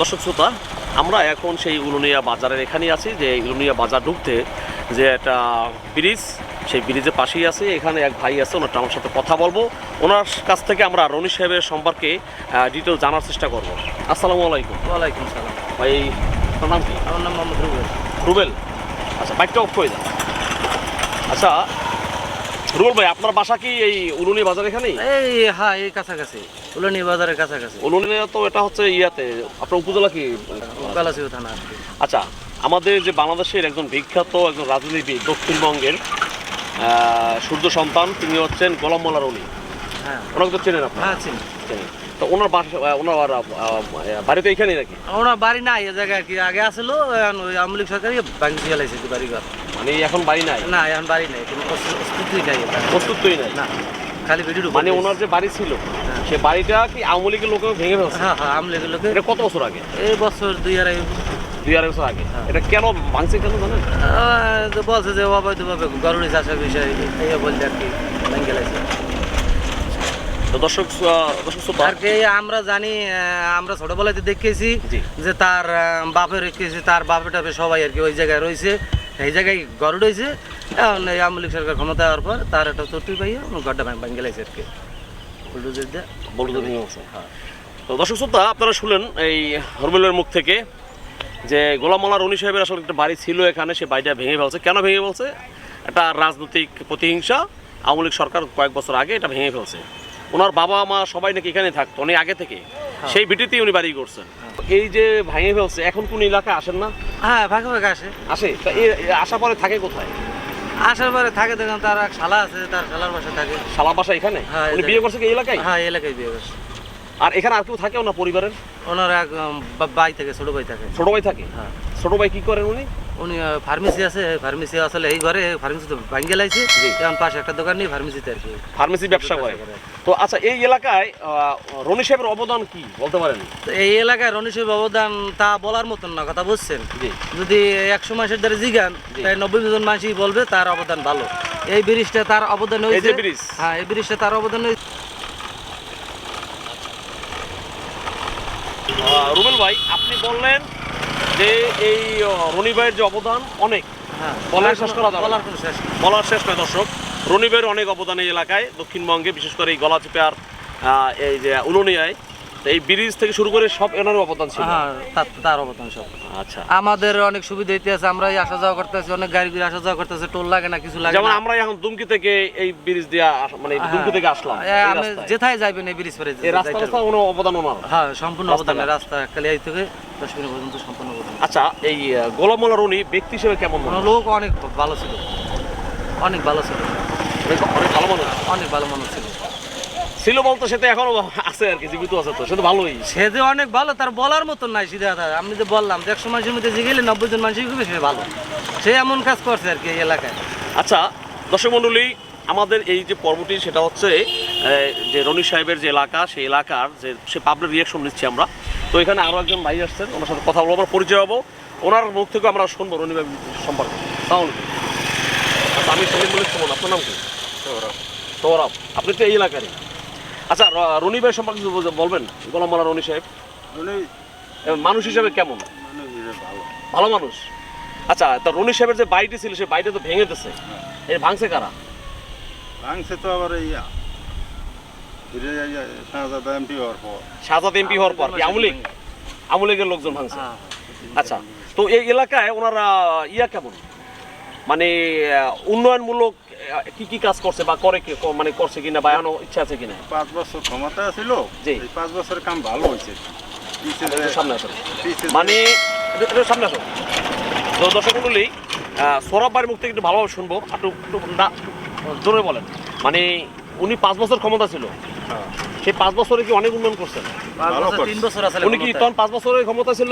দর্শক শ্রোতা আমরা এখন সেই উলুনিয়া বাজারের এখানেই আছি যে উলুনিয়া বাজার ঢুকতে যে একটা ব্রিজ সেই ব্রিজের পাশেই আছে। এখানে এক ভাই আছে ওনারটা আমার সাথে কথা বলব। ওনার কাছ থেকে আমরা রনি সাহেবের সম্পর্কে ডিটেল জানার চেষ্টা করব। আসসালামু আলাইকুম। ওয়ালাইকুম সালাম। ভাই নাম কি? আমার নাম মোহাম্মদ রুবেল। রুবেল। আচ্ছা বাইকটা অফ করে দেন। আচ্ছা রুবেল ভাই আপনার বাসা কি এই উলুনি বাজার এখানেই? এই হ্যাঁ এই কাছাকাছি উলানি বাজারের কাছাকাছি। উলুনিয়া তো এটা হচ্ছে ইয়াতে আপনার উপজেলা কি? কালাসিও থানা আচ্ছা আমাদের যে বাংলাদেশের একজন বিখ্যাত একজন রাজনীতিবিদ দক্ষিণবঙ্গের সূর্য সন্তান তিনি হচ্ছেন গোলাম মোল্লা রনি হ্যাঁ। ওনাকে তো চেনেন আপনার? হ্যাঁ চিনি। চেনেন। তো ওনার বাসা ওনার আহ, বাড়িতে এখানেই নাকি? ওনার বাড়ি নাই এই জায়গায় কি আগে আসলো লীগ সরকারি ভাঙি দিয়ে লাইছে বাড়ি ঘর মানে এখন বাড়ি নাই? না এখন বাড়ি নাই কোনো অস্তিত্বই নাই। প্রস্তুতই নাই? না খালি ভিডিও মানে ওনার যে বাড়ি ছিল সে বাড়িটা কি আওয়ামী লীগের লোকেও ভেঙে ফেলছে? হ্যাঁ হ্যাঁ আওয়ামী লীগের লোকে এটা কত বছর আগে? এই বছর দুই আড়াই দুই আড়াই বছর আগে। হ্যাঁ। এটা কেন ভাঙছে কেন জানেন? বলছে যে অবৈধভাবে গরুড়ি চাষের বিষয় এই বলতে আর কি ভাঙে তো দর্শক দর্শক আর কি আমরা জানি আমরা ছোটবেলাতে দেখেছি যে তার বাপের রেখেছে তার বাপে টাপে সবাই আর কি ওই জায়গায় রয়েছে। এই জায়গায় ঘর রয়েছে এখন এই আওয়ামী লীগ সরকার ক্ষমতা হওয়ার পর তার একটা চটুই পাইয়া গড্ডা ভাঙ গেলাইছে আর কি বুলডোজার দিয়ে বলতে তো ভেঙে গেছে তো দর্শক শ্রোতা আপনারা শুনলেন এই হরমেলের মুখ থেকে যে গোলাম মোল্লা রনি সাহেবের আসলে একটা বাড়ি ছিল এখানে সে বাড়িটা ভেঙে ফেলছে। কেন ভেঙে ফেলছে? একটা রাজনৈতিক প্রতিহিংসা। আওয়ামী লীগ সরকার কয়েক বছর আগে এটা ভেঙে ফেলছে। ওনার বাবা মা সবাই নাকি এখানে থাকতো অনেক আগে থেকে। সেই ভিটিতেই উনি বাড়ি করছেন এই যে ভাঙে ফেলছে এখন কোন এলাকায় আসেন না? হ্যাঁ ভাঙে ভাগে আসে। আসে? তা এ- আসার পরে থাকে কোথায়? আসার পরে থাকে দেখেন তার এক শালা আছে তার শালার বাসা থাকে। শালা বাসা এখানে? হ্যাঁ, উনি বিয়ে করছে কি এলাকায়? হ্যাঁ এই এলাকায় বিয়ে করছে। আর এখানে আর কেউ থাকে ওনার পরিবারের? ওনার এক ভাই থাকে ছোট ভাই থাকে। ছোট ভাই থাকে? হ্যাঁ। ছোট ভাই কি করেন উনি? উনি ফার্মেসি আছে ফার্মেসি আসলে এই ঘরে ফার্মেসি তো ভাঙ্গে এখন পাশে একটা দোকান নেই ফার্মেসিতে আর কি। ফার্মেসি ব্যবসা করে। তো আচ্ছা এই এলাকায় রনি সাহেবের অবদান কি বলতে পারেন? এই এলাকায় রনিশের অবদান তা বলার মতন না কথা বুঝছেন? যদি একশো মাসের দ্বারা জিগান। তাই নব্বই জন মানুষই বলবে তার অবদান ভালো। এই ব্রিজটা তার অবদান হয়েছে ব্রিজ। হ্যাঁ এই ব্রিজটা তার অবদান হয়েছে রুবেল ভাই আপনি বললেন যে এই রনি ভাইয়ের যে অবদান অনেক। হ্যাঁ বলার শেষ করা যাবে বলার শেষ নয় দর্শক। রনি ভাইয়ের অনেক অবদান এই এলাকায় দক্ষিণবঙ্গে বিশেষ করে এই গলাচিপার এই যে উলুনিয়ায়। এই ব্রিজ থেকে শুরু করে সব এনারও অবদান ছিল। হ্যাঁ তার- অবদান সব। আচ্ছা। আমাদের অনেক সুবিধা হইতে আছে আমরা আসা যাওয়া করতেছি অনেক গাড়ি গুড়ি আসা যাওয়া করতেছে টোল লাগে না কিছু লাগে যেমন আমরা এখন দুমকি থেকে এই ব্রিজ দিয়ে মানে দুমকি থেকে আসলাম হ্যাঁ, এই রাস্তায়। যেথায় যাইবেন এই ব্রিজ পরে এই রাস্তা অবদান ওনার হ্যাঁ সম্পূর্ণ অবদান। রাস্তা কালিয়াই থেকে দশ পর্যন্ত সম্পূর্ণ অবদান আচ্ছা এই গোলামোলা রনি ব্যক্তি হিসেবে কেমন মনে? লোক অনেক ভালো ছিল। অনেক ভালো ছিল। অনেক অনেক ভালো মানুষ। অনেক ভালো মানুষ ছিল। ছিল বলতো সেটা এখনও আছে আর কি জীবিত আছে তো সে তো ভালোই। সে যে অনেক ভালো তার বলার মতন নাই সিধা কথা আমি যে বললাম যে একশো মানুষের মধ্যে যে গেলে নব্বই জন মানুষই খুবই সে ভালো। সে এমন কাজ করছে আর কি এই এলাকায়। আচ্ছা দর্শক মণ্ডলী আমাদের এই যে পর্বটি সেটা হচ্ছে যে রনি সাহেবের যে এলাকা সেই এলাকার যে সে পাবলিক রিয়াকশন নিচ্ছি আমরা। তো এখানে আরও একজন ভাই আসছেন ওনার সাথে কথা বলব আমরা পরিচয় হব। ওনার মুখ থেকে আমরা শুনব রনি ভাই সম্পর্কে। আলাইকুম। আচ্ছা আমি সেলিম বলে শুনুন আপনার নাম কি? সৌরভ। আপনি তো এই এলাকারই। আচ্ছা রনি ভাই সম্পর্কে বলবেন বলতে- বলবেন রনি সাহেব? এ, মানুষ হিসেবে কেমন? ভালো। মানুষ? আচ্ছা তা রনি সাহেবের যে বাড়িটি ছিল সেই বাড়িটা তো ভেঙে এই ভাঙছে কারা? ভাঙছে তো আবার যাই শাহজাদা এমপি হওয়ার পর। শাহজাদ এমপি হওয়ার পর কি আমলিক? আমলিকের লোকজন ভাঙছে। হ্যাঁ। আচ্ছা তো এই এলাকায় ওনারা ইয়া কেমন? মানে উন্নয়নমূলক কি কি কাজ করছে বা করে কি ক- মানে করছে কিনা বা এখনও ইচ্ছা আছে কিনা? পাঁচ বছর ক্ষমতা ছিল জি। পাঁচ বছরের কাম ভালো হয়েছে। সামনে আসুন। মানে সামনে আসুন। তো দর্শক মন্ডলী সৌরভ ভাইয়ের মুখ থেকে একটু ভালোভাবে শুনব। একটু একটু একটু জোরে বলেন। মানে উনি পাঁচ বছর ক্ষমতা ছিল। সেই পাঁচ বছরে কি অনেক উন্নয়ন করছেন? উনি কি তখন পাঁচ বছরের ক্ষমতা ছিল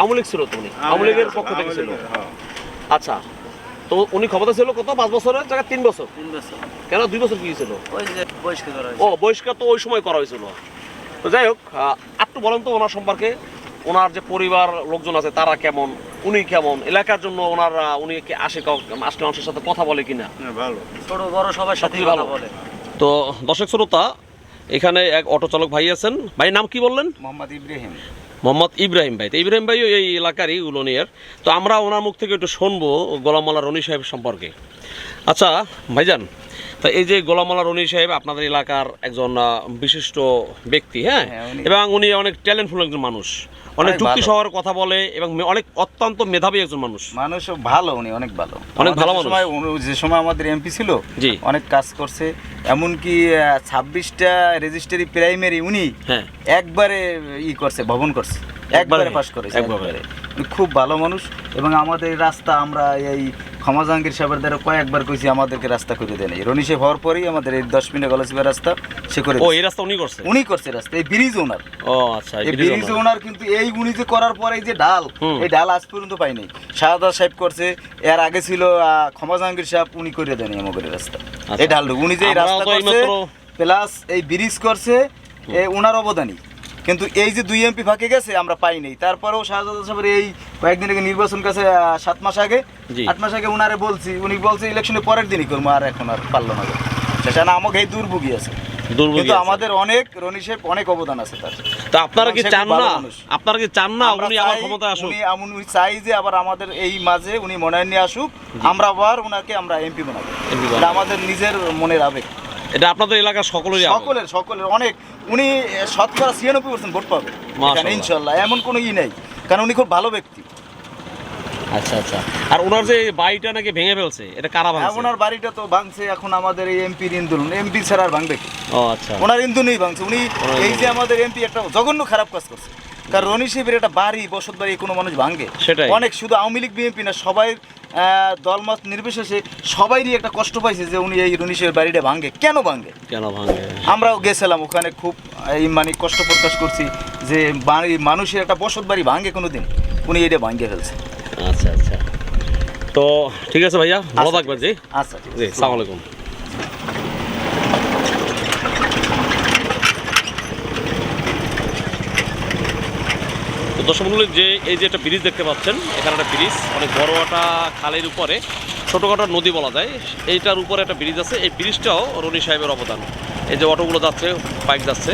আওয়ামী লীগ ছিল তো উনি? আওয়ামী লীগের পক্ষ থেকে ছিল। হ্যাঁ। আচ্ছা তো উনি ক্ষমতা ছিল কত? পাঁচ বছরের জায়গায় তিন বছর। কেন? দুই বছর কি ছিল ও বহিষ্কার তো ওই সময় করা হয়েছিল। তো যাই হোক একটু বলেন তো ওনার সম্পর্কে। ওনার যে পরিবার লোকজন আছে তারা কেমন? উনি কেমন? এলাকার জন্য ওনার উনি কি আসে আসলে মানুষের সাথে কথা বলে কিনা? হ্যাঁ, ভালো। ছোট বড় সবার সাথে ভালো। বলে। তো দর্শক শ্রোতা এখানে এক অটো চালক ভাই আছেন। ভাই নাম কি বললেন? মোহাম্মদ ইব্রাহিম। মোহাম্মদ ইব্রাহিম ভাই। তো ইব্রাহিম ভাইও এই এলাকারই উলনিয়ার। তো আমরা ওনার মুখ থেকে একটু শুনব গোলামালা রনি সাহেব সম্পর্কে। আচ্ছা ভাইজান তা এই যে গোলামালা রনি সাহেব আপনাদের এলাকার একজন বিশিষ্ট ব্যক্তি হ্যাঁ? হ্যাঁ, এবং উনি অনেক ট্যালেন্টফুল একজন মানুষ। অনেক যুক্তি। সহর কথা বলে এবং অনেক অত্যন্ত মেধাবী একজন মানুষ মানুষ ভালো উনি অনেক ভালো অনেক ভালো যে মানুষ। সময় যে সময় আমাদের এমপি ছিল জি। অনেক কাজ করছে এমনকি ছাব্বিশটা রেজিস্ট্রি প্রাইমারি উনি হ্যাঁ একবারে ই করছে ভবন করছে একবারে? পাস করেছে একবারে। খুব ভালো মানুষ এবং আমাদের রাস্তা আমরা এই ক্ষমা জাহাঙ্গীর সাহেবের দ্বারা কয়েকবার কইছি আমাদেরকে রাস্তা করে দেন এই রনি সাহেব হওয়ার পরেই আমাদের এই দশ মিনিট গলসিবার রাস্তা সে করে ও এই রাস্তা উনি করছে? উনি করছে রাস্তা এই ব্রিজ ওনার। ও আচ্ছা এই ব্রিজ ওনার। কিন্তু এই উনি যে করার পরে এই যে ডাল এই ডাল আজ পর্যন্ত পাইনি শাহাদা সাহেব করছে এর আগে ছিল ক্ষমা জাহাঙ্গীর সাহেব উনি করে দেন আমাদের রাস্তা। আচ্ছা। এই ডালটুকু উনি যে এই রাস্তা করছে প্লাস এই ব্রিজ করছে এ ওনার অবদানই। কিন্তু এই যে দুই এমপি ফাঁকে গেছে আমরা পাইনি তারপরেও শাহজাদা সাহেবের এই কয়েকদিন আগে নির্বাচন কাছে সাত মাস আগে। আট মাস আগে উনারে বলছি উনি বলছে ইলেকশনের পরের দিনই করব আর এখন আর পারল না। সেখানে আমাকে এই দুর্ভোগী আছে। কিন্তু আমাদের অনেক রনি সাহেব অনেক অবদান আছে তার। তা আপনারা কি চান না? আপনারা কি চান না? উনি আবার চাই ক্ষমতায় আসুক। উনি উনি চাই যে আবার আমাদের এই মাঝে উনি মনোনয়ন নিয়ে আসুক। আমরা আবার ওনাকে আমরা এমপি বানাবো। MP বানাবো। এটা আমাদের নিজের মনের আবেগ। এটা আপনাদের এলাকার সকলেরই সকলের সকলের অনেক। উনি শতকরা ছিয়ানব্বই পার্সেন্ট ভোট পাবে। ইনশাল্লাহ এমন কোনো ই নেই। কারণ উনি খুব ভালো ব্যক্তি। আচ্ছা আচ্ছা। আর ওনার যে বাড়িটা নাকি ভেঙে ফেলছে এটা কারা হ্যাঁ, ভাঙছে ওনার বাড়িটা তো ভাঙছে এখন আমাদের এই এমপির ইন্দুল। এমপি ছাড়া আর ভাঙবে কি? ও আচ্ছা। ওনার ইন্দুলই ভাঙছে। উনি এই যে আমাদের এমপি একটা জঘন্য খারাপ কাজ করছে। কারণ রনি শিবের একটা বাড়ি বসত বাড়ি কোনো মানুষ ভাঙে। সেটাই। অনেক শুধু আওয়ামী লীগ বিএনপি না সবাই দলমত নির্বিশেষে সবাইরই একটা কষ্ট পাইছে যে উনি এই রনি শিবের বাড়িটা ভাঙে। কেন ভাঙে? কেন ভাঙে? আমরাও গেছিলাম ওখানে খুব এই মানে কষ্ট প্রকাশ করছি যে বাড়ি মানুষের একটা বসত বাড়ি ভাঙে কোনো দিন উনি এটা ভাঙে ফেলছে। আচ্ছা আচ্ছা। তো ঠিক আছে ভাইয়া ভালো আচ্ছা, থাকবেন জি। আচ্ছা জি আছে। সালাম আলাইকুম তো দর্শক মণ্ডলী, যে এই যে একটা ব্রিজ দেখতে পাচ্ছেন এখানে একটা ব্রিজ অনেক বড় একটা খালের উপরে ছোটোখাটো নদী বলা যায়। এইটার উপরে একটা ব্রিজ আছে। এই ব্রিজটাও রনি সাহেবের অবদান। এই যে অটোগুলো যাচ্ছে বাইক যাচ্ছে।